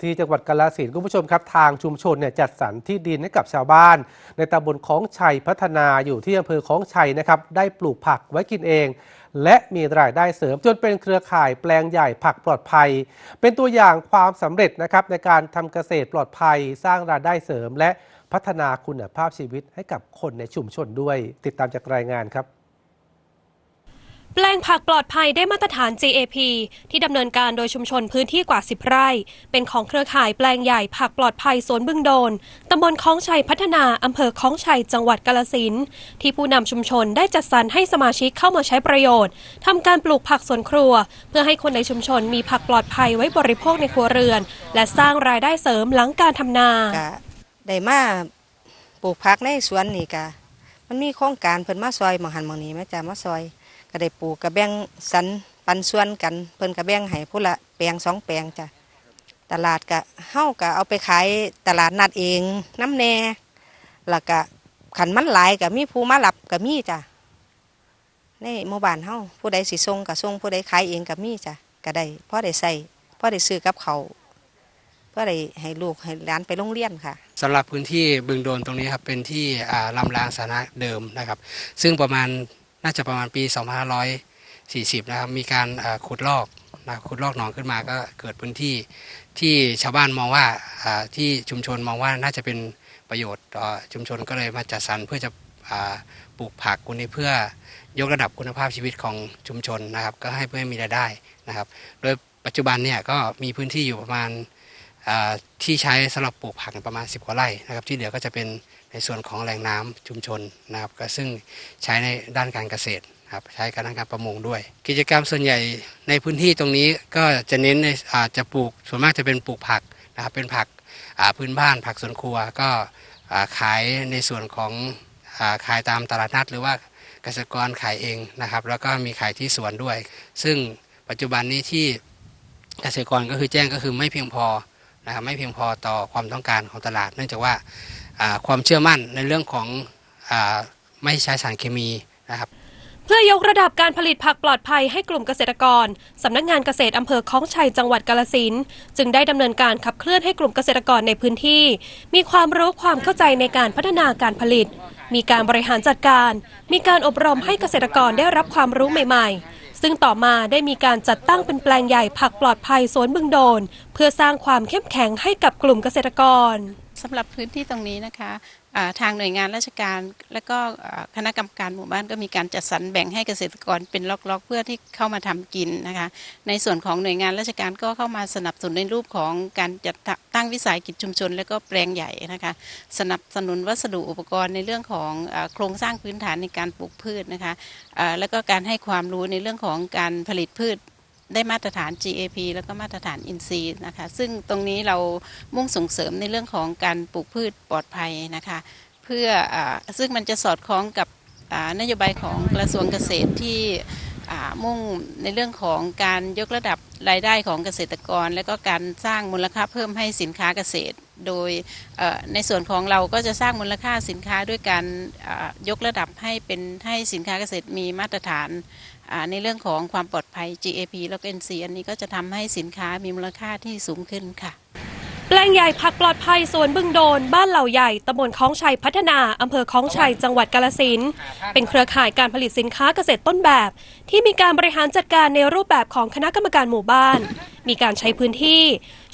ที่จังหวัดกาฬสินธุ์คุณผู้ชมครับทางชุมชนเนี่ยจัดสรรที่ดินให้กับชาวบ้าน ในตำบลคลองชัยพัฒนาอยู่ที่อำเภอคลองชัยนะครับได้ปลูกผักไว้กินเอง และมีรายได้เสริมจนเป็นเครือข่ายแปลงใหญ่ผักปลอดภัย เป็นตัวอย่างความสำเร็จนะครับในการทำเกษตรปลอดภัย สร้างรายได้เสริม และพัฒนาคุณภาพชีวิตให้กับคนในชุมชนด้วย ติดตามจากรายงานครับ แปลงผักปลอดภัยได้มาตรฐาน GAP ที่ดำเนินการโดยชุมชนพื้นที่กว่า 10 ไร่ เป็นของเครือข่ายแปลงใหญ่ผักปลอดภัยสวนบึงโดน ตำบลคลองชัยพัฒนา อำเภอคลองชัย จังหวัดกาลสินที่ผู้นำชุมชนได้จัดสรรให้สมาชิกเข้ามาใช้ประโยชน์ทำการปลูกผักสวนครัว เพื่อให้คนในชุมชนมีผักปลอดภัยไว้บริโภคในครัวเรือน และสร้างรายได้เสริมหลังการทำนา ก็ได้มาปลูกผักในสวนนี่ก็มันมีโครงการเพิ่นมาซอยหมองหันหมองนี้แม่จ้ามาซอย ก็ได้ปลูกกระแบงสันปันส่วนกัน เพิ่นกระแบงให้ผู้ละแปลงสองแปลงจ้ะตลาดก็เฮ้าก็เอาไปขายตลาดนัดเองน้ำแน่แล้วก็ขันมันหลายก็มีผู้มารับก็มีจ้ะในหมู่บ้านเฮ้าผู้ใดสิส่งก็ส่งผู้ใดขายเองก็มีจ้ะก็ได้พ่อได้ใส่พ่อได้ซื้อกับเขาเพื่อได้ให้ลูกให้หลานไปโรงเรียนค่ะสำหรับพื้นที่บึงโดนตรงนี้ครับเป็นที่อ่าลำรางสาธารณะเดิมนะครับ ซึ่งประมาณ น่าจะประมาณปี 2540 นะครับ มีการขุดลอกนะขุดลอกหนองขึ้นมาก็เกิดพื้นที่ที่ชาวบ้านมองว่าที่ชุมชนมองว่าน่าจะเป็นประโยชน์ต่อชุมชนก็เลยมาจัดสรรเพื่อจะปลูกผักคุณนี้เพื่อยกระดับคุณภาพชีวิตของชุมชนนะครับ ก็ให้เพื่อให้มีรายได้นะครับ โดยปัจจุบันเนี่ยก็มีพื้นที่อยู่ประมาณ ที่ใช้สำหรับปลูกผักประมาณ 10กว่าไร่นะครับ ที่เหลือก็จะเป็นในส่วนของแหล่งน้ำชุมชนนะครับ ก็ซึ่งใช้ในด้านการเกษตรครับใช้การด้านการประมงด้วย กิจกรรมส่วนใหญ่ในพื้นที่ตรงนี้ก็จะเน้นในอาจะปลูกส่วนมากจะเป็นปลูกผักนะครับเป็นผักพื้นบ้านผักสวนครัวก็ขายในส่วนของอขายตามตลาดนัด หรือว่าเกษตรกรขายเองนะครับ แล้วก็มีขายที่สวนด้วย ซึ่งปัจจุบันนี้ที่เกษตรกรก็คือแจ้งก็คือไม่เพียงพอ นะครับไม่เพียงพอต่อความต้องการของตลาด เนื่องจากว่าความเชื่อมั่นในเรื่องของอไม่ใช้สารเคมีนะครับเพื่อยกระดับการผลิตผักปลอดภัยให้กลุ่มเกษตรกร สำนักงานเกษตรอำเภอคลองชัยจังหวัดกาลสินจึงได้ดำเนินการขับเคลื่อนให้กลุ่มเกษตรกรในพื้นที่ มีความรู้ความเข้าใจในการพัฒนาการผลิต มีการบริหารจัดการ มีการอบรมให้เกษตรกรได้รับความรู้ใหม่ ๆ ซึ่งต่อมาได้มีการจัดตั้งเป็นแปลงใหญ่ผักปลอดภัยสวนบึงโดน เพื่อสร้างความเข้มแข็งให้กับกลุ่มเกษตรกรสำหรับพื้นที่ตรงนี้นะคะทางหน่วยงานราชการ และก็คณะกรรมการหมู่บ้านก็มีการจัดสรรแบ่งให้เกษตรกรเป็นล็อกๆ เพื่อที่เข้ามาทำกินนะคะ ในส่วนของหน่วยงานราชการก็เข้ามาสนับสนุนในรูปของการจัด ตั้งวิสาหกิจชุมชน และก็แปลงใหญ่นะคะสนับสนุนวัสดุอุปกรณ์ในเรื่องของอโครงสร้างพื้นฐานในการปลูกพืชนะคะแล้วก็การให้ความรู้ในเรื่องของการผลิตพืชได้มาตรฐาน GAP แล้วก็มาตรฐานอินทรีย์นะคะ ซึ่งตรงนี้เรามุ่งส่งเสริมในเรื่องของการปลูกพืชปลอดภัยนะคะ เพื่ออซึ่งมันจะสอดคล้องกับนโยบายของกระทรวงเกษตรที่ มุ่งในเรื่องของการยกระดับรายได้ของเกษตรกร และก็การสร้างมูลค่าเพิ่มให้สินค้าเกษตร โดยในส่วนของเราก็จะสร้างมูลค่าสินค้าด้วยการยกระดับให้เป็นให้สินค้าเกษตรมีมาตรฐานในเรื่องของความปลอดภัย GAP แล้วก็ NC อันนี้ก็จะทำให้สินค้ามีมูลค่าที่สูงขึ้นค่ะ แปลงใหญ่ผักปลอดภัยสวนบึงโดน บ้านเหล่าใหญ่ตำบลคลองชัยพัฒนาอำเภอคลองชัยจังหวัดกาลสินเป็นเครือข่ายการผลิตสินค้าเกษตรต้นแบบ ที่มีการบริหารจัดการในรูปแบบของคณะกรรมการหมู่บ้าน มีการใช้พื้นที่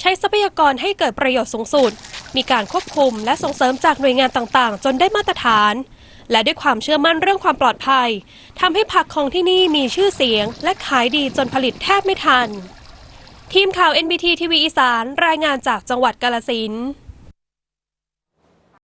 ใช้ทรัพยากรให้เกิดประโยชน์สูงสุด มีการควบคุมและส่งเสริมจากหน่วยงานต่างๆ จนได้มาตรฐาน และด้วยความเชื่อมั่นเรื่องความปลอดภัยทำให้ผักของที่นี่มีชื่อเสียง และขายดีจนผลิตแทบไม่ทัน ทีมข่าว NBT ทีวีอีสาน รายงานจากจังหวัดกาลสิน